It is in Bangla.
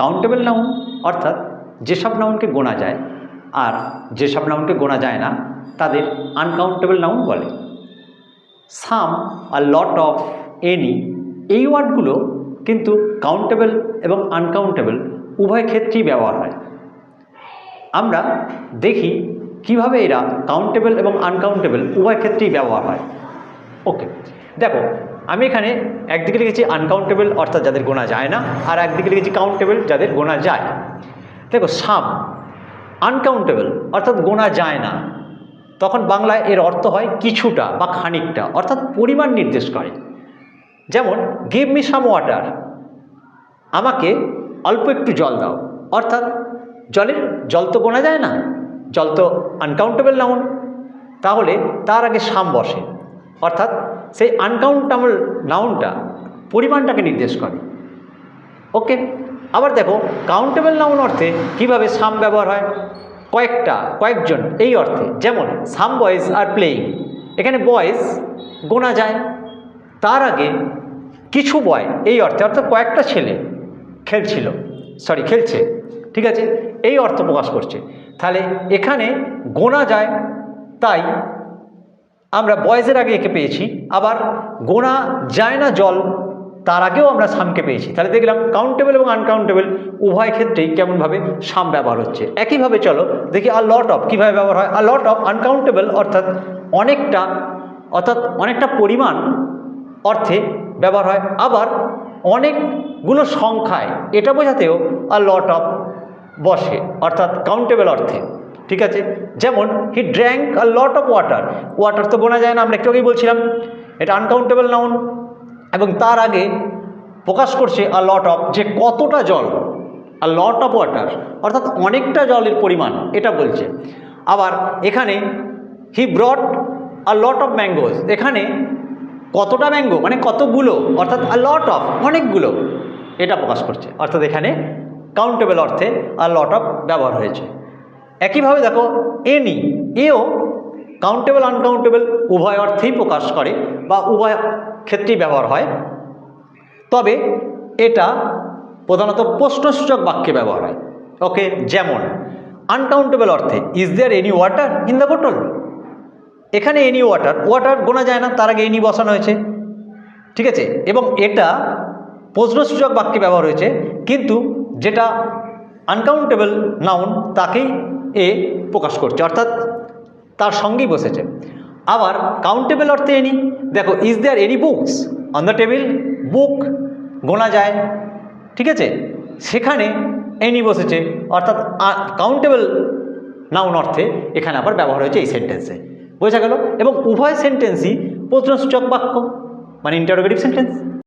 কাউন্টেবল নাউন অর্থাৎ যেসব নাউনকে গোনা যায় আর যেসব নাউনকে গোনা যায় না, তাদের আনকাউন্টেবল নাউন বলে। সাম আর লট অফ এনি এই ওয়ার্ডগুলো কিন্তু কাউন্টেবল এবং আনকাউন্টেবল উভয় ক্ষেত্রেই ব্যবহার হয়। আমরা দেখি কীভাবে এরা কাউন্টেবল এবং আনকাউন্টেবল উভয় ক্ষেত্রেই ব্যবহার হয়। ওকে দেখো আমি এখানে একদিকে লিখেছি আনকাউন্টেবল অর্থাৎ যাদের গোনা যায় না, আর একদিকে লিখেছি কাউন্টেবল যাদের গোনা যায়। দেখো সাম আনকাউন্টেবল অর্থাৎ গোনা যায় না, তখন বাংলায় এর অর্থ হয় কিছুটা বা খানিকটা, অর্থাৎ পরিমাণ নির্দেশ করে। যেমন গিভ মি সাম ওয়াটার আমাকে অল্প একটু জল দাও, অর্থাৎ জলের, জল তো গোনা যায় না, জল তো আনকাউন্টেবল নাউন তাহলে তার আগে সাম বসে। অর্থাৎ সেই আনকাউন্টেবল নাউনটা পরিমাণটাকে নির্দেশ করে। ওকে আবার দেখো কাউন্টেবল নাউন অর্থে কীভাবে সাম ব্যবহার হয়? কয়েকটা, কয়েকজন, এই অর্থে। যেমন সাম বয়েজ আর প্লেয়িং এখানে বয়েজ গোনা যায়। তার আগে কিছু বয় এই অর্থে, অর্থাৎ কয়েকটা ছেলে খেলছিল। সরি খেলছে। ঠিক আছে? এই অর্থ প্রকাশ করছে। তাহলে এখানে গোনা যায়, তাই আমরা বয়েজের আগে একে পেয়েছি, আবার গোনা যায় না জল, তার আগেও আমরা সামকে পেয়েছি। তাহলে দেখলাম কাউন্টেবল এবং আনকাউন্টেবল উভয় ক্ষেত্রেই কেমনভাবে সাম ব্যবহার হচ্ছে। একইভাবে চলো, দেখি আর লট অফ কীভাবে ব্যবহার হয়। আর লট অফ আনকাউন্টেবল অর্থাৎ অনেকটা অর্থাৎ অনেকটা পরিমাণ অর্থে ব্যবহার হয়। আবার অনেকগুলো সংখ্যায়, এটা বোঝাতেও আর লট অফ বসে, অর্থাৎ কাউন্টেবল অর্থে। ঠিক আছে? যেমন he drank a lot of water water তো গোনা যায় না, আমরা একটু আগেই বলছিলাম। এটা আনকাউন্টেবল নাউন এবং তার আগে প্রকাশ করছে আ লট অফ যে কতটা জল? আ লট অফ ওয়াটার অর্থাৎ অনেকটা জলের পরিমাণ, এটা বলছে। আবার এখানে হি ব্রট আ লট অফ ম্যাঙ্গোজ এখানে কতটা ম্যাঙ্গো মানে কতগুলো? অর্থাৎ আ লট অফ অনেকগুলো। এটা প্রকাশ করছে। অর্থাৎ এখানে কাউন্টেবল অর্থে আর লট অফ ব্যবহার হয়েছে। একইভাবে দেখো এনি এও কাউন্টেবল আনকাউন্টেবল উভয় অর্থেই প্রকাশ করে বা উভয় ক্ষেত্রেই ব্যবহার হয়। তবে এটা প্রধানত প্রশ্নসূচক বাক্যে ব্যবহার হয়। ওকে যেমন আনকাউন্টেবল অর্থে is there any water in the bottle এখানে এনি ওয়াটার ওয়াটার গোনা যায় না, তার আগে এনি বসানো হয়েছে। ঠিক আছে? এবং এটা প্রশ্নসূচক বাক্যে ব্যবহার হয়েছে, কিন্তু যেটা আনকাউন্টেবল নাউন তাকেই এ প্রকাশ করছে, অর্থাৎ তার সঙ্গেই বসেছে। আবার কাউন্টেবল অর্থে এনি, দেখো is there any books on the table book গোনা যায়, ঠিক আছে? সেখানে এনি বসেছে, অর্থাৎ কাউন্টেবল নাউন অর্থে এখানে আবার ব্যবহার হয়েছে এই সেন্টেন্সে বোঝা গেল? এবং উভয় সেন্টেন্সই প্রশ্নসূচক বাক্য মানে ইন্টারোগেটিভ সেন্টেন্স